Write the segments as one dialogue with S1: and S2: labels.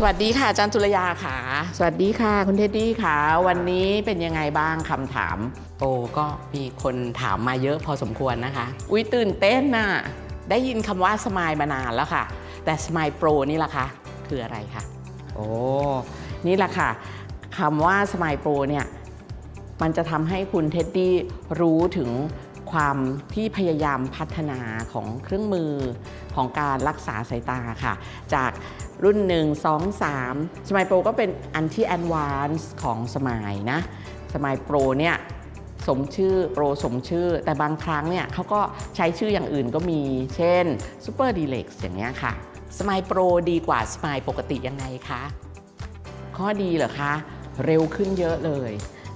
S1: สวัสดีค่ะอาจารย์ตุลยาค่ะ สวัสดีค่ะ คุณเท็ดดี้ค่ะ วันนี้เป็นยังไงบ้างคำถาม โอ้ก็มีคนถามมาเยอะพอสมควรนะคะ อุ้ยตื่นเต้นน่ะได้ยินคำว่าสมายมานานแล้วค่ะ แต่สมายโปรนี่ล่ะคะคืออะไรคะโอ้นี่แหละค่ะคำว่าสมายโปรเนี่ยมันจะทำให้คุณเท็ดดี้รู้ถึง ความที่พยายามพัฒนาของเครื่องมือของการรักษาสายตาค่ะ จากรุ่น 1 2 3 สมายโปรก็เป็นอันที่แอดวานซ์ของสมายนะ สมายโปรเนี่ยสมชื่อโปรสมชื่อ แต่บางครั้งเนี่ยเขาก็ใช้ชื่ออย่างอื่นก็มี เช่น Super d e l e x อย่างเงี้ยค่ะสมายโปรดีกว่าสมายปกติยังไงคะ ข้อดีเหรอคะ เร็วขึ้นเยอะเลย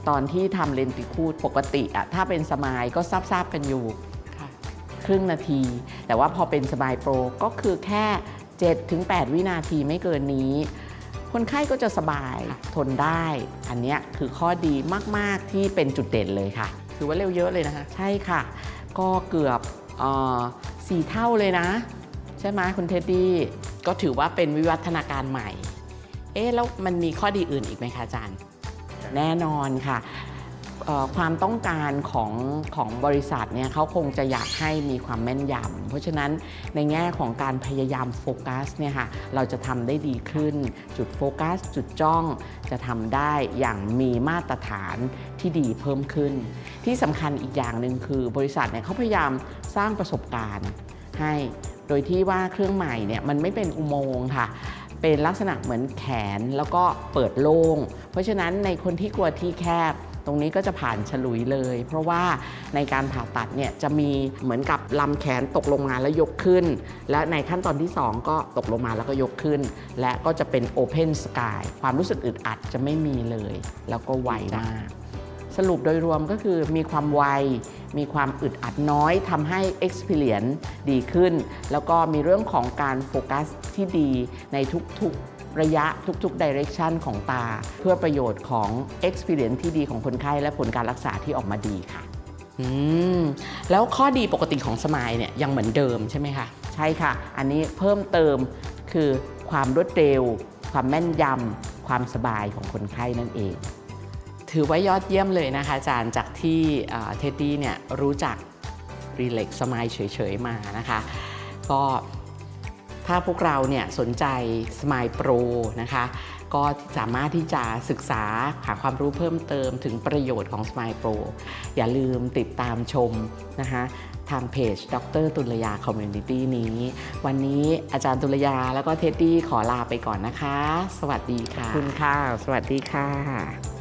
S1: ตอนที่ทำเลนติคูดปกติอะถ้าเป็นสมายก็ทราบๆกันอยู่ค่ะครึ่งนาที แต่ว่าพอเป็นสมายโปรก็คือแค่ 7-8 วินาทีไม่เกินนี้ คนไข้ก็จะสบายทนได้ อันเนี้ยคือข้อดีมาก ๆ ที่เป็นจุดเด่นเลยค่ะ ถือว่าเร็วเยอะเลยนะคะ ใช่ค่ะ ก็เกือบเอ่อสี่เท่าเลยนะ ใช่ไหมคุณเท็ดดี้ก็ถือว่าเป็นวิวัฒนาการใหม่ เอ๊ะแล้วมันมีข้อดีอื่นอีกไหมคะอาจารย์ แน่นอนค่ะความต้องการของของบริษัทเนี่ยเขาคงจะอยากให้มีความแม่นยำเพราะฉะนั้นในแง่ของการพยายามโฟกัสเนี่ยค่ะเราจะทำได้ดีขึ้น จุดโฟกัส จุดจ้องจะทำได้อย่างมีมาตรฐานที่ดีเพิ่มขึ้น ที่สำคัญอีกอย่างหนึ่งคือบริษัทเนี่ยเขาพยายามสร้างประสบการณ์ให้โดยที่ว่าเครื่องใหม่เนี่ยมันไม่เป็นอุโมงค์ค่ะ เป็นลักษณะเหมือนแขนแล้วก็เปิดโล่ง เพราะฉะนั้นในคนที่กลัวที่แคบตรงนี้ก็จะผ่านฉลุยเลย เพราะว่าในการผ่าตัดเนี่ยจะมีเหมือนกับลำแขนตกลงมาแล้วยกขึ้น และในขั้นตอนที่ 2 ก็ตกลงมาแล้วก็ยกขึ้น และก็จะเป็น Open Sky ความรู้สึกอึดอัดจะไม่มีเลย แล้วก็ไวมาก รุปโดยรวมก็คือมีความไว มีความอึดอัดน้อยทำให้ experience ดีขึ้น แล้วก็มีเรื่องของการโฟกัสที่ดีในทุกๆระยะทุกๆ direction ของตา เพื่อประโยชน์ของ experience ที่ดีของคนไข้และผลการรักษาที่ออกมาดีค่ะอืมแล้วข้อดีปกติของสมายเนี่ยยังเหมือนเดิมใช่ไหมคะ ใช่ค่ะ อันนี้เพิ่มเติมคือความรวดเร็ว ความแม่นยำความสบายของคนไข้นั่นเอง ถือว่ายอดเยี่ยมเลยนะคะอาจารย์จากที่เท็ดดี้เนี่ยรู้จักรีเล็กสมายเฉยๆมานะคะ ก็ถ้าพวกเราเนี่ยสนใจสมายโปรนะคะก็สามารถที่จะศึกษาหาความรู้เพิ่มเติมถึงประโยชน์ของสมายโปรอย่าลืมติดตามชมนะคะทางเพจ ดรตุลยาคอมมูนิตี้นี้ วันนี้อาจารย์ตุลยาแล้วก็เท็ดดี้ขอลาไปก่อนนะคะ สวัสดีค่ะ คุณค่ะ สวัสดีค่ะ